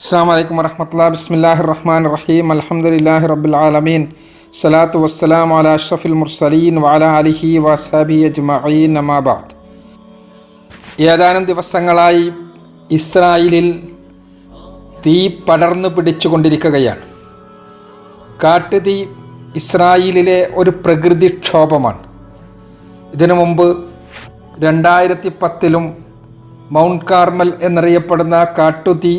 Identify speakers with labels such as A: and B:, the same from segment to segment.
A: അസ്സാം വലൈക്കും വരഹമത്തുള്ള ബിസ്മില്ലാഹി റഹ്മാൻ റഹീം. അലഹമുല്ലാഹി റബ്ബുൽ ആലമീൻ. സലാത്തു വസ്സലാം അല അഷ്റഫുൽ മുർസലീൻ വാല അലിഹി വസാബി അജ്മഈൻ. നമാബാദ് ഏതാനും ദിവസങ്ങളായി ഇസ്രായേലിൽ തീ പടർന്നു പിടിച്ചുകൊണ്ടിരിക്കുകയാണ്. കാട്ടുതീ ഇസ്രായേലിലെ ഒരു പ്രകൃതിക്ഷോഭമാണ്. ഇതിനു മുമ്പ് രണ്ടായിരത്തി പത്തിലും മൗണ്ട് കാർമൽ എന്നറിയപ്പെടുന്ന കാട്ടുതീ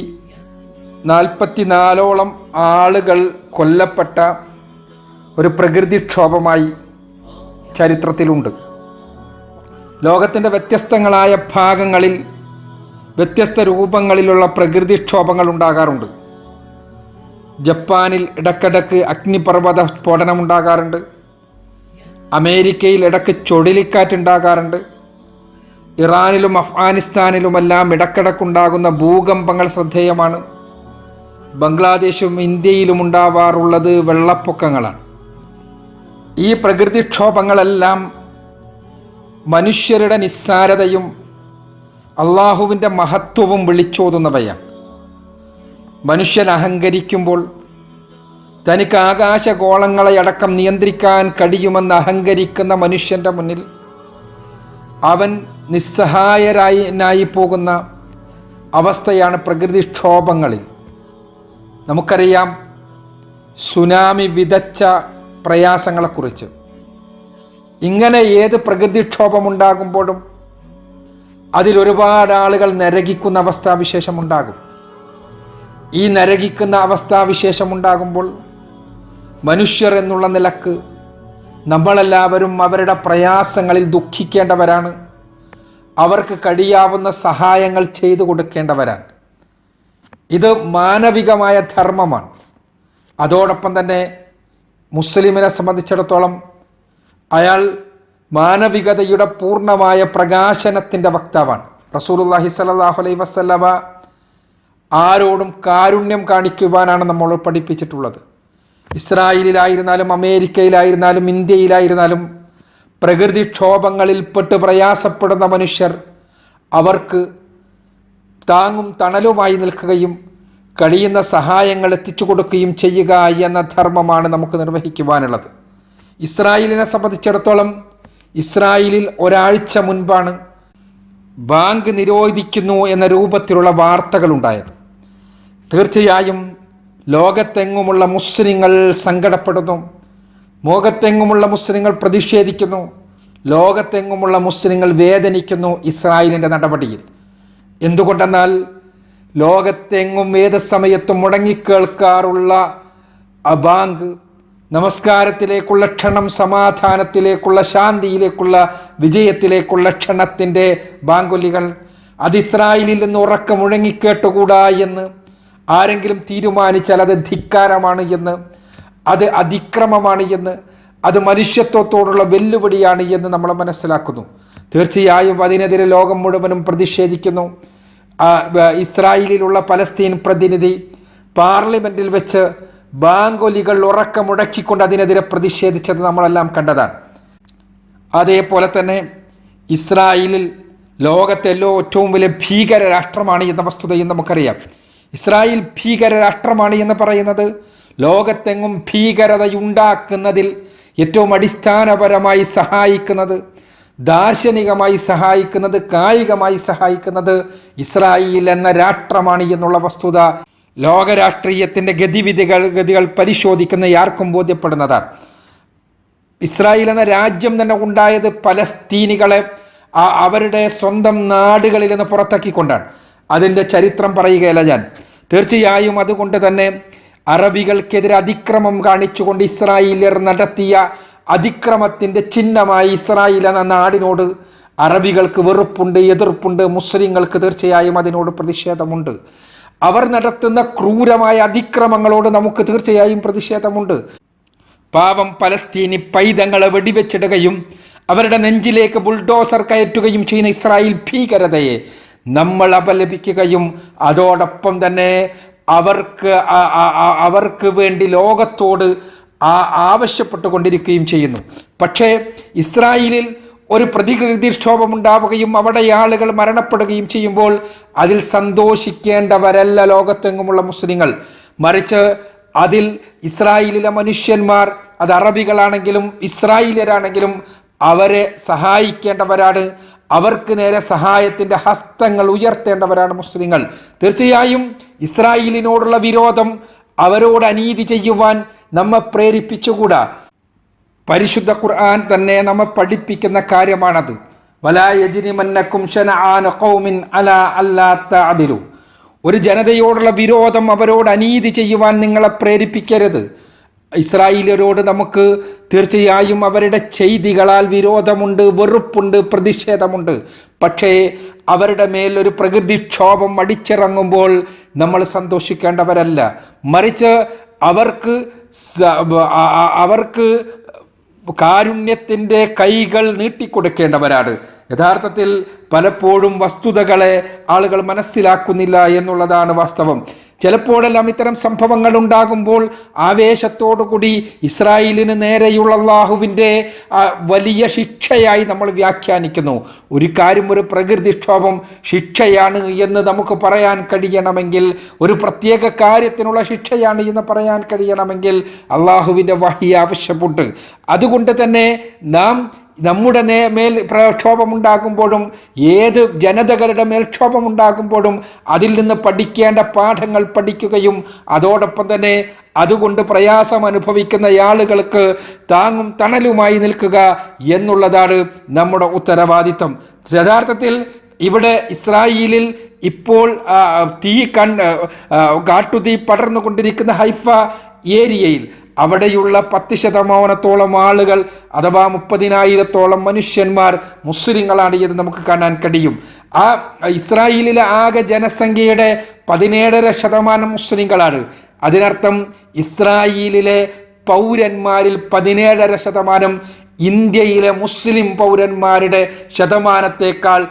A: നാൽപ്പത്തിനാലോളം ആളുകൾ കൊല്ലപ്പെട്ട ഒരു പ്രകൃതിക്ഷോഭമായി ചരിത്രത്തിലുണ്ട്. ലോകത്തിന്റെ വ്യത്യസ്തങ്ങളായ ഭാഗങ്ങളിൽ വ്യത്യസ്ത രൂപങ്ങളിലുള്ള പ്രകൃതിക്ഷോഭങ്ങൾ ഉണ്ടാകാറുണ്ട്. ജപ്പാനിൽ ഇടക്കിടക്ക് അഗ്നിപർവത സ്ഫോടനമുണ്ടാകാറുണ്ട്. അമേരിക്കയിൽ ഇടയ്ക്ക് ചുഴലിക്കാറ്റുണ്ടാകാറുണ്ട് ഇറാനിലും അഫ്ഗാനിസ്ഥാനിലുമെല്ലാം ഇടക്കിടക്കുണ്ടാകുന്ന ഭൂകമ്പങ്ങൾ ശ്രദ്ധേയമാണ്. ബംഗ്ലാദേശും ഇന്ത്യയിലും ഉണ്ടാവാറുള്ളത് വെള്ളപ്പൊക്കങ്ങളാണ്. ഈ പ്രകൃതിക്ഷോഭങ്ങളെല്ലാം മനുഷ്യരുടെ നിസ്സാരതയും അള്ളാഹുവിന്റെ മഹത്വവും വിളിച്ചോതുന്നവയാണ്. മനുഷ്യൻ അഹങ്കരിക്കുമ്പോൾ തനിക്ക് ആകാശഗോളങ്ങളെ അടക്കം നിയന്ത്രിക്കാൻ കഴിയുമെന്ന് അഹങ്കരിക്കുന്ന മനുഷ്യന്റെ മുന്നിൽ അവൻ നിസ്സഹായരായി പോകുന്ന അവസ്ഥയാണ് പ്രകൃതിക്ഷോഭങ്ങളിൽ. നമുക്കറിയാം സുനാമി വിതച്ച പ്രയാസങ്ങളെക്കുറിച്ച്. ഇങ്ങനെ ഏത് പ്രകൃതിക്ഷോഭമുണ്ടാകുമ്പോഴും അതിലൊരുപാട് ആളുകൾ നരകിക്കുന്ന അവസ്ഥാവിശേഷമുണ്ടാകും. ഈ നരകിക്കുന്ന അവസ്ഥാവിശേഷമുണ്ടാകുമ്പോൾ മനുഷ്യർ എന്നുള്ള നിലയ്ക്ക് നമ്മളെല്ലാവരും അവരുടെ പ്രയാസങ്ങളിൽ ദുഃഖിക്കേണ്ടവരാണ്. അവർക്ക് കഴിയാവുന്ന സഹായങ്ങൾ ചെയ്തു കൊടുക്കേണ്ടവരാണ്. ഇത് മാനവികമായ ധർമ്മമാണ്. അതോടൊപ്പം തന്നെ മുസ്ലിമിനെ സംബന്ധിച്ചിടത്തോളം അയാൾ മാനവികതയുടെ പൂർണമായ പ്രകാശനത്തിന്റെ വക്താവാണ്. റസൂലുല്ലാഹി സലാഹു അലൈ വസ്ലമ ആരോടും കാരുണ്യം കാണിക്കുവാനാണ് നമ്മൾ പഠിപ്പിച്ചിട്ടുള്ളത്. ഇസ്രായേലിലായിരുന്നാലും അമേരിക്കയിലായിരുന്നാലും ഇന്ത്യയിലായിരുന്നാലും പ്രകൃതിക്ഷോഭങ്ങളിൽപ്പെട്ട് പ്രയാസപ്പെടുന്ന മനുഷ്യർ അവർക്ക് താങ്ങും തണലുമായി നിൽക്കുകയും കഴിയുന്ന സഹായങ്ങൾ എത്തിച്ചു കൊടുക്കുകയും ചെയ്യുക എന്ന ധർമ്മമാണ് നമുക്ക് നിർവഹിക്കുവാനുള്ളത്. ഇസ്രായേലിനെ സംബന്ധിച്ചിടത്തോളം ഇസ്രായേലിൽ ഒരാഴ്ച മുൻപാണ് ബാങ്ക് നിരോധിക്കുന്നു എന്ന രൂപത്തിലുള്ള വാർത്തകൾ ഉണ്ടായത് തീർച്ചയായും ലോകത്തെങ്ങുമുള്ള മുസ്ലിങ്ങൾ സങ്കടപ്പെടുന്നു ലോകത്തെങ്ങുമുള്ള മുസ്ലിങ്ങൾ പ്രതിഷേധിക്കുന്നു ലോകത്തെങ്ങുമുള്ള മുസ്ലിങ്ങൾ വേദനിക്കുന്നു ഇസ്രായേലിന്റെ നടപടിയിൽ. എന്തുകൊണ്ടെന്നാൽ ലോകത്തെങ്ങും ഏത് സമയത്തും മുടങ്ങിക്കേൾക്കാറുള്ള അബാങ്ക് നമസ്കാരത്തിലേക്കുള്ള ക്ഷണം സമാധാനത്തിലേക്കുള്ള ശാന്തിയിലേക്കുള്ള വിജയത്തിലേക്കുള്ള ക്ഷണത്തിന്റെ ബാങ്കുലികൾ അത് ഇസ്രായേലിൽ നിന്ന് ഉറക്കം മുഴങ്ങിക്കേട്ടുകൂടാ എന്ന് ആരെങ്കിലും തീരുമാനിച്ചാൽ അത് ധിക്കാരമാണ് എന്ന് അത് അതിക്രമമാണ് എന്ന് അത് മനുഷ്യത്വത്തോടുള്ള വെല്ലുവിളിയാണ് എന്ന് നമ്മൾ മനസ്സിലാക്കുന്നു. തീർച്ചയായും അതിനെതിരെ ലോകം മുഴുവനും പ്രതിഷേധിക്കുന്നു. ഇസ്രായേലിലുള്ള പലസ്തീൻ പ്രതിനിധി പാർലമെന്റിൽ വെച്ച് ബാങ്കൊലികൾ ഉറക്കമുടക്കിക്കൊണ്ട് അതിനെതിരെ പ്രതിഷേധിച്ചത് നമ്മളെല്ലാം കണ്ടതാണ്. അതേപോലെ തന്നെ ഇസ്രായേലിൽ ലോകത്തെ ഏറ്റവും വലിയ ഭീകര രാഷ്ട്രമാണ് എന്ന വസ്തുതയും നമുക്കറിയാം. ഇസ്രായേൽ ഭീകര രാഷ്ട്രമാണ് എന്ന് പറയുന്നത് ലോകത്തെങ്ങും ഭീകരതയുണ്ടാക്കുന്നതിൽ ഏറ്റവും അടിസ്ഥാനപരമായി സഹായിക്കുന്നത് ദാർശനികമായി സഹായിക്കുന്നത് കായികമായി സഹായിക്കുന്നത് ഇസ്രായേൽ എന്ന രാഷ്ട്രമാണ് എന്നുള്ള വസ്തുത ലോകരാഷ്ട്രീയത്തിന്റെ ഗതിവിധികൾ ഗതികൾ പരിശോധിക്കുന്ന ആർക്കും ബോധ്യപ്പെടുന്നതാണ്. ഇസ്രായേൽ എന്ന രാജ്യം തന്നെ ഉണ്ടായത് പലസ്തീനികളെ അവരുടെ സ്വന്തം നാടുകളിൽ നിന്ന് പുറത്താക്കിക്കൊണ്ടാണ്. അതിന്റെ ചരിത്രം പറയുകയല്ല ഞാൻ. തീർച്ചയായും അതുകൊണ്ട് തന്നെ അറബികൾക്കെതിരെ അതിക്രമം കാണിച്ചുകൊണ്ട് ഇസ്രായേലിയർ നടത്തിയ അതിക്രമത്തിന്റെ ചിഹ്നമായി ഇസ്രായേൽ എന്ന നാടിനോട് അറബികൾക്ക് വെറുപ്പുണ്ട് എതിർപ്പുണ്ട് മുസ്ലിങ്ങൾക്ക് തീർച്ചയായും അതിനോട് പ്രതിഷേധമുണ്ട്. അവർ നടത്തുന്ന ക്രൂരമായ അതിക്രമങ്ങളോട് നമുക്ക് തീർച്ചയായും പ്രതിഷേധമുണ്ട്. പാവം പലസ്തീനി പൈതങ്ങളെ വെടിവെച്ചിടുകയും അവരുടെ നെഞ്ചിലേക്ക് ബുൾഡോസർ കയറ്റുകയും ചെയ്യുന്ന ഇസ്രായേൽ ഭീകരതയെ നമ്മൾ അപലപിക്കുകയും അതോടൊപ്പം തന്നെ അവർക്ക് അവർക്ക് വേണ്ടി ലോകത്തോട് ആവശ്യപ്പെട്ടുകൊണ്ടിരിക്കുകയും ചെയ്യുന്നു. പക്ഷേ ഇസ്രായേലിൽ ഒരു പ്രതികൃതിക്ഷോഭം ഉണ്ടാവുകയും അവിടെ ആളുകൾ മരണപ്പെടുകയും ചെയ്യുമ്പോൾ അതിൽ സന്തോഷിക്കേണ്ടവരല്ല ലോകത്തെങ്ങുമുള്ള മുസ്ലിങ്ങൾ. മറിച്ച് അതിൽ ഇസ്രായേലിലെ മനുഷ്യന്മാർ അത് അറബികളാണെങ്കിലും ഇസ്രായേലിയരാണെങ്കിലും അവരെ സഹായിക്കേണ്ടവരാണ്. അവർക്ക് നേരെ സഹായത്തിന്റെ ഹസ്തങ്ങൾ ഉയർത്തേണ്ടവരാണ് മുസ്ലിങ്ങൾ. തീർച്ചയായും ഇസ്രായേലിനോടുള്ള വിരോധം അവരോട് അനീതി ചെയ്യുവാൻ നമ്മെ പ്രേരിപ്പിച്ചുകൂടാ? പരിശുദ്ധ ഖുർആൻ തന്നെ നമ്മെ പഠിപ്പിക്കുന്ന കാര്യമാണത്. വലായജിനിമന്നക്കും ഒരു ജനതയോടുള്ള വിരോധം അവരോട് അനീതി ചെയ്യുവാൻ നിങ്ങളെ പ്രേരിപ്പിക്കരുത്. ഇസ്രായേലരോട് നമുക്ക് തീർച്ചയായും അവരുടെ ചെയ്തികളാൽ വിരോധമുണ്ട് വെറുപ്പുണ്ട് പ്രതിഷേധമുണ്ട്. പക്ഷേ അവരുടെ മേൽ ഒരു പ്രകൃതിക്ഷോഭം അടിച്ചിറങ്ങുമ്പോൾ നമ്മൾ സന്തോഷിക്കേണ്ടവരല്ല. മറിച്ച് അവർക്ക് അവർക്ക് കാരുണ്യത്തിന്റെ കൈകൾ നീട്ടിക്കൊടുക്കേണ്ടവരാണ്. യഥാർത്ഥത്തിൽ പലപ്പോഴും വസ്തുതകളെ ആളുകൾ മനസ്സിലാക്കുന്നില്ല എന്നുള്ളതാണ് വാസ്തവം. ചിലപ്പോഴെല്ലാം ഇത്തരം സംഭവങ്ങൾ ഉണ്ടാകുമ്പോൾ ആവേശത്തോടുകൂടി ഇസ്രായേലിന് നേരെയുള്ള അള്ളാഹുവിന്റെ വലിയ ശിക്ഷയായി നമ്മൾ വ്യാഖ്യാനിക്കുന്നു. ഒരു കാര്യം ഒരു പ്രകൃതിക്ഷോഭം ശിക്ഷയാണ് എന്ന് നമുക്ക് പറയാൻ കഴിയണമെങ്കിൽ ഒരു പ്രത്യേക കാര്യത്തിനുള്ള ശിക്ഷയാണ് എന്ന് പറയാൻ കഴിയണമെങ്കിൽ അള്ളാഹുവിന്റെ വഹി ആവശ്യപ്പെട്ട് അതുകൊണ്ട് തന്നെ നാം നമ്മുടെ മേൽ പ്രക്ഷോഭമുണ്ടാക്കുമ്പോഴും ഏത് ജനതകളുടെ മേൽ ക്ഷോഭമുണ്ടാകുമ്പോഴും അതിൽ നിന്ന് പഠിക്കേണ്ട പാഠങ്ങൾ പഠിക്കുകയും അതോടൊപ്പം തന്നെ അതുകൊണ്ട് പ്രയാസം അനുഭവിക്കുന്ന ആളുകൾക്ക് താങ്ങും തണലുമായി നിൽക്കുക എന്നുള്ളതാണ് നമ്മുടെ ഉത്തരവാദിത്തം. യഥാർത്ഥത്തിൽ ഇവിടെ ഇസ്രായേലിൽ ഇപ്പോൾ തീ കൺ കാട്ടുതീ പടർന്നുകൊണ്ടിരിക്കുന്ന ഹൈഫ ഏരിയയിൽ അവിടെയുള്ള പത്ത് ശതമാനത്തോളം ആളുകൾ അഥവാ മുപ്പതിനായിരത്തോളം മനുഷ്യന്മാർ മുസ്ലിങ്ങളാണ് എന്ന് നമുക്ക് കാണാൻ കഴിയും. ആ ഇസ്രായേലിലെ ആകെ ജനസംഖ്യയുടെ പതിനേഴര ശതമാനം മുസ്ലിങ്ങളാണ്. അതിനർത്ഥം ഇസ്രായേലിലെ പൗരന്മാരിൽ പതിനേഴര ശതമാനം ഇന്ത്യയിലെ മുസ്ലിം പൗരന്മാരുടെ ശതമാനത്തേക്കാൾ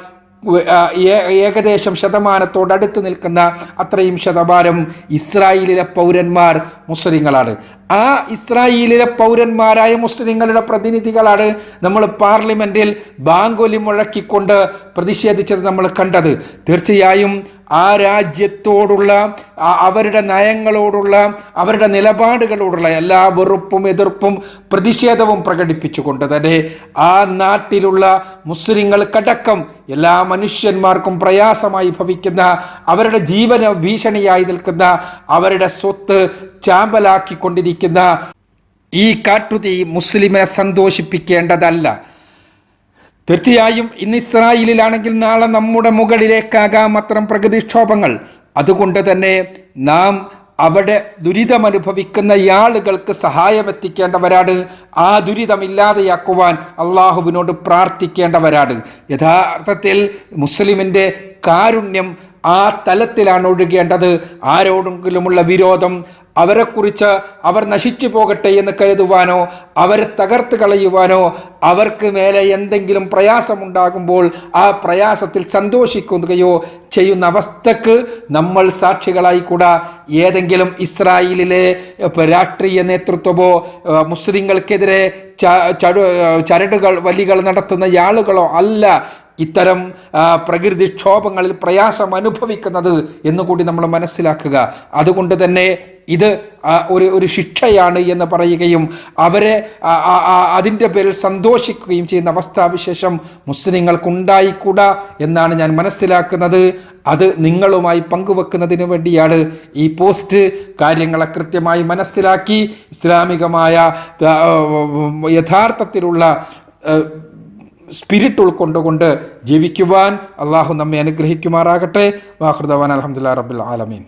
A: ഏകദേശം ശതമാനത്തോടടുത്ത് നിൽക്കുന്ന അത്രയും ശതമാനം ഇസ്രായേലിലെ പൗരന്മാർ മുസ്ലിങ്ങളാണ്. ആ ഇസ്രായേലിലെ പൗരന്മാരായ മുസ്ലിങ്ങളുടെ പ്രതിനിധികളാണ് നമ്മൾ പാർലമെന്റിൽ ബാങ്കൊലി മുഴക്കിക്കൊണ്ട് പ്രതിഷേധിച്ചത് നമ്മൾ കണ്ടത്. തീർച്ചയായും ആ രാജ്യത്തോടുള്ള അവരുടെ നയങ്ങളോടുള്ള അവരുടെ നിലപാടുകളോടുള്ള എല്ലാ വെറുപ്പും എതിർപ്പും പ്രതിഷേധവും പ്രകടിപ്പിച്ചുകൊണ്ട് തന്നെ ആ നാട്ടിലുള്ള മുസ്ലിങ്ങൾക്കടക്കം എല്ലാ മനുഷ്യന്മാർക്കും പ്രയാസമായി ഭവിക്കുന്ന അവരുടെ ജീവന ഭീഷണിയായി നിൽക്കുന്ന അവരുടെ സ്വത്ത് ചാമ്പലാക്കിക്കൊണ്ടിരിക്കുന്ന ഈ കാട്ടുതീ മുസ്ലിമിനെ സന്തോഷിപ്പിക്കേണ്ടതല്ല. തീർച്ചയായും ഇന്ന് ഇസ്രായേലിലാണെങ്കിൽ നാളെ നമ്മുടെ മുകളിലേക്കാകാം അത്തരം പ്രകൃതിക്ഷോഭങ്ങൾ. അതുകൊണ്ട് തന്നെ നാം അവിടെ ദുരിതമനുഭവിക്കുന്ന ആളുകൾക്ക് സഹായമെത്തിക്കേണ്ടവരാണ്. ആ ദുരിതമില്ലാതെയാക്കുവാൻ അള്ളാഹുവിനോട് പ്രാർത്ഥിക്കേണ്ടവരാണ്. യഥാർത്ഥത്തിൽ മുസ്ലിമിന്റെ കാരുണ്യം ആ തലത്തിലാണ് ഒഴുകേണ്ടത്. ആരോടെങ്കിലുമുള്ള വിരോധം അവരെക്കുറിച്ച് അവർ നശിച്ചു പോകട്ടെ എന്ന് കരുതുവാനോ അവരെ തകർത്ത് കളയുവാനോ അവർക്ക് മേലെ എന്തെങ്കിലും പ്രയാസമുണ്ടാകുമ്പോൾ ആ പ്രയാസത്തിൽ സന്തോഷിക്കുകയോ ചെയ്യുന്ന അവസ്ഥക്ക് നമ്മൾ സാക്ഷികളായിക്കൂടാ. ഏതെങ്കിലും ഇസ്രായേലിലെ രാഷ്ട്രീയ നേതൃത്വമോ മുസ്ലിങ്ങൾക്കെതിരെ ചരടുകൾ വലികൾ നടത്തുന്ന ആളുകളോ അല്ല. ഇത്തരം പ്രകൃതിക്ഷോഭങ്ങളിൽ പ്രയാസം അനുഭവിക്കുന്നത് എന്നുകൂടി നമ്മൾ മനസ്സിലാക്കുക. അതുകൊണ്ട് തന്നെ ഇത് ഒരു ഒരു ശിക്ഷയാണ് എന്ന് പറയുകയും അവരെ അതിന്റെ പേരിൽ സന്തോഷിക്കുകയും ചെയ്യുന്ന അവസ്ഥാവിശേഷം മുസ്ലിങ്ങൾക്കുണ്ടായിക്കൂടാ എന്നാണ് ഞാൻ മനസ്സിലാക്കുന്നത്. അത് നിങ്ങളുമായി പങ്കുവെക്കുന്നതിന് വേണ്ടിയാണ് ഈ പോസ്റ്റ് കാര്യങ്ങളെ കൃത്യമായി മനസ്സിലാക്കി. ഇസ്ലാമികമായ യഥാർത്ഥത്തിലുള്ള സ്പിരിറ്റ് ഉൾക്കൊണ്ടുകൊണ്ട് ജീവിക്കുവാൻ അള്ളാഹു നമ്മെ അനുഗ്രഹിക്കുമാറാകട്ടെ. വാഹൃദവാൻ അലഹമുല്ലാ റബ്ബുൽ ആലമീൻ.